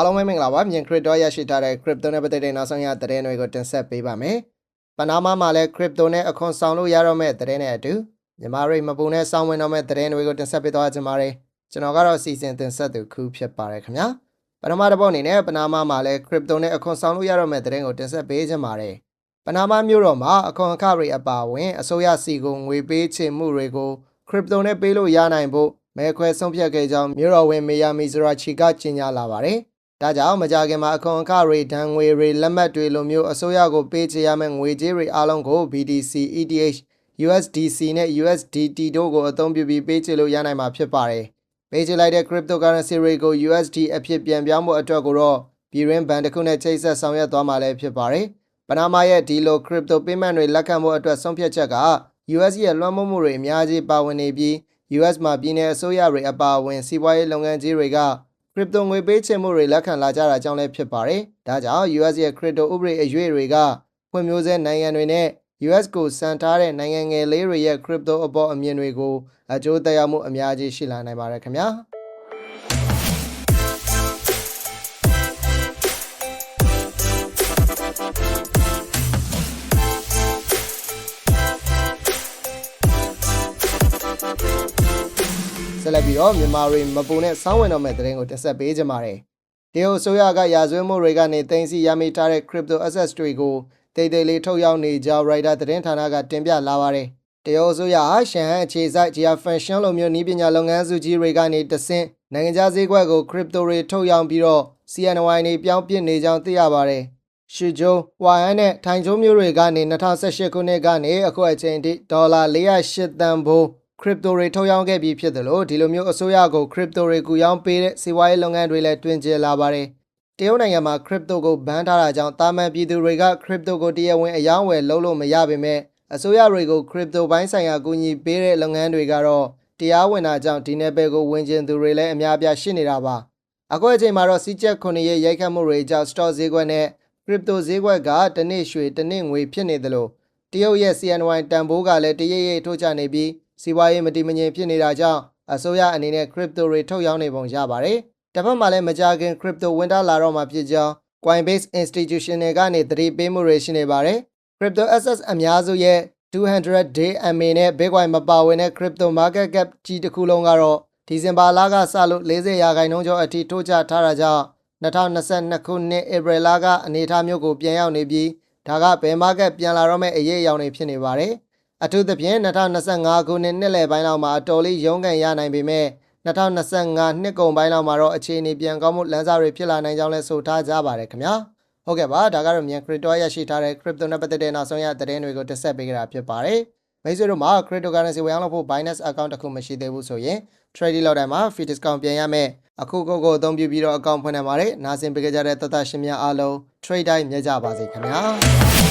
အားလုံးပဲမင်္ဂလာပါမြန် crypto ရရှိထားတဲ့ crypto နဲ့ပတ်သက်တဲ့နောက်ဆုံးရသတင်းတွေကိုတင်ဆက်ပေးပါမယ်။ပနာမမှာလည်း crypto နဲ့အခွန်ဆောင်လို့ရတော့မဲ့သတင်းနဲ့အတူမြန်မာရိတ်မပူနဲ့စောင်းဝင်တော့မဲ့သတင်းတွေကိုတင်ဆက်ပေးသွားကြပါမယ်။ကျွန်တော်ကတော့စီစဉ်တင်ဆက်သူခုဖြစ်ပါတယ်ခင်ဗျာ။ပထမတစ်ပုတ်အနေနဲ့ပနာမမှာလည်း crypto နဲ့အခွန်ဆောင်လို့ရတော့မဲ့သတင်းကိုတင်ဆက်ပေးကြပါမယ်။ပနာမမြို့တော်မှာအခွန်အခရိအပါအဝင်အစိုးရစီကိုငွေပေးချေမှုတွေကို crypto နဲ့ပေးလို့ရနိုင်ဖို့မဲခွဲဆုံးဖြတ်ခဲ့ကြောင်းမြို့တော်ဝင်မေယာမီဇရာချီကကြေညာလာပါတယ်။ ဒါကြောင့်မကြခင်မှာအခွန်အခရေဒဏ်ငွေတွေလက်မှတ်တွေလိုမျိုးအစိုးရကိုပေးချေရမယ့်ငွေကြေးတွေအားလုံးကို BTC, ETH, USDC နဲ့ USDT တို့ကိုအသုံးပြုပြီးပေးချေလို့ရနိုင်မှာဖြစ်ပါတယ်။ပေးချေလိုက်တဲ့ cryptocurrency တွေကို USD အဖြစ်ပြန်ပြောင်းဖို့အတွက်ကိုတော့ပြည်ရင်းဘဏ်တစ်ခုနဲ့ချိတ်ဆက်ဆောင်ရွက်သွားမှာလည်းဖြစ်ပါတယ်။ပနာမာရဲ့ဒီလို crypto payment တွေလက်ခံဖို့အတွက်ဆုံးဖြတ်ချက်က US ရဲ့လွှမ်းမိုးမှုတွေအများကြီးပါဝင်နေပြီး US မှာပြည်내အစိုးရတွေအပါအဝင်စီးပွားရေးလုပ်ငန်းကြီးတွေက crypto ငွေပေးချေမှုတွေလက်ခံလာကြတာကြောင့်လည်းဖြစ်ပါတယ်။ဒါကြောင့် US ရဲ့ crypto ဥပဒေအရွေ့တွေကဖွံ့ဖြိုးဆဲနိုင်ငံတွေနဲ့ US ကိုစံထားတဲ့နိုင်ငံငယ်လေးတွေရဲ့ crypto အပေါ်အမြင်တွေကိုအကျိုးသက်ရောက်မှုအများကြီးရှိလာနိုင်ပါတယ်ခင်ဗျာ။ ဆက်လက်ပြီးတော့မြန်မာတွေမပူနဲ့စောင်းဝင်တော့မဲ့သတင်းကိုတင်ဆက်ပေးကြပါမယ်။တရုတ်အစိုးရကရာဇဝတ်မှုတွေကနေတင်စီရမိထားတဲ့ crypto assets တွေကိုတိတ်တိတ်လေးထုတ်ရောင်းနေကြောင်း Rider သတင်းဌာနကတင်ပြလာပါတယ်။တရုတ်အစိုးရဟာရှန်ဟန်အခြေစိုက် Jia Fashion လိုမျိုးနည်းပညာလုပ်ငန်းစုကြီးတွေကနေတဆင့်နိုင်ငံခြားဈေးကွက်ကို crypto တွေထုတ်ရောင်းပြီးတော့ CNY တွေပြောင်းပစ်နေကြောင်းသိရပါတယ်။ရှီဂျိုဝိုင်ဟန်နဲ့ထိုင်ကျိုးမျိုးတွေကနေ2018ခုနှစ်ကနေအခုအချိန်ထိဒေါ်လာ408တန်ဖိုး crypto တွေထုတ်ရောင်းခဲ့ပြီးဖြစ်တယ်လို့ဒီလိုမျိုးအစိုးရကို crypto တွေကူရောင်းပေးတဲ့စီးပွားရေးလုပ်ငန်းတွေလည်းတွင်ကျလာပါတယ်။တရုတ်နိုင်ငံမှာ crypto ကိုဘန်ထားတာကြောင့်တာမန်ပြည်သူတွေက crypto ကိုတရားဝင်အယောင်းဝယ်လုပ်လို့မရပေမဲ့အစိုးရတွေကို crypto ဘိုင်းဆိုင်ရာကူညီပေးတဲ့လုပ်ငန်းတွေကတော့တရားဝင်တာကြောင့်ဒီနယ်ပယ်ကိုဝင်ကျင်သူတွေလည်းအများအပြားရှိနေတာပါ။အခုအချိန်မှာတော့စီးချက်9ရဲ့ရိုက်ခတ်မှုတွေကြောင့် stock ဈေးကွက်နဲ့ crypto ဈေးကွက်ကတနေ့ရွှေတနေ့ငွေဖြစ်နေသလိုတရုတ်ရဲ့ CNY တန်ဖိုးကလည်းတရိပ်ရိပ်ထိုးချနေပြီး စီးပွားရေးမတည်မငြိမ်ဖြစ်နေတာကြောင့်အစိုးရအနေနဲ့ crypto တွေထုတ်ရောင်းနေပုံရပါတယ်။တစ်ဖက်မှာလည်းမကြခင် crypto ဝင်တာလာတော့မှာဖြစ်ကြောင်း Coinbase Institution တွေကနေသတိပေးမှုတွေရှိနေပါတယ်။ crypto assets အများစုရဲ့200 day MA နဲ့ Bitcoin မပါဝင်တဲ့ crypto market cap ကြီးတစ်ခုလုံးကတော့ဒီဇင်ဘာလကစလို့40ရာခိုင်နှုန်းကျော်အထိထိုးကျထားတာကြောင့်2022ခုနှစ်ဧပြီလကအနေအထားမျိုးကိုပြန်ရောက်နေပြီးဒါကဘယ် market ပြန်လာတော့မဲ့အရေးအယောင်တွေဖြစ်နေပါတယ်။ အထူးသဖြင့်2025ခုနှစ်နှစ်လယ်ပိုင်းလောက်မှာအတော်လေးရုန်းကန်ရနိုင်ပေမဲ့2025နှစ်ကုန်ပိုင်းလောက်မှာတော့အခြေအနေပြန်ကောင်းမှုလမ်းစာတွေဖြစ်လာနိုင်ကြောင်းလည်းဆိုထားကြပါတယ်ခင်ဗျာ။ဟုတ်ကဲ့ပါဒါကတော့မြန် crypto ရရှိထားတဲ့ crypto နဲ့ပတ်သက်တဲ့နောက်ဆုံးရသတင်းတွေကိုတက်ဆက်ပေးကြတာဖြစ်ပါတယ်။မိတ်ဆွေတို့မှာ cryptocurrency ဝယ်အောင်လုပ်ဖို့ Binance account တစ်ခုမရှိသေးဘူးဆိုရင် trading လောက်တိုင်းမှာ free discount ပြန်ရမယ်အခုကိုကိုအသုံးပြုပြီးတော့ account ဖွင့်နေပါတယ်။နားဆင်ပေးကြတဲ့သက်သက်ရှင်များအားလုံး trade တိုင်းမြဲကြပါစေခင်ဗျာ။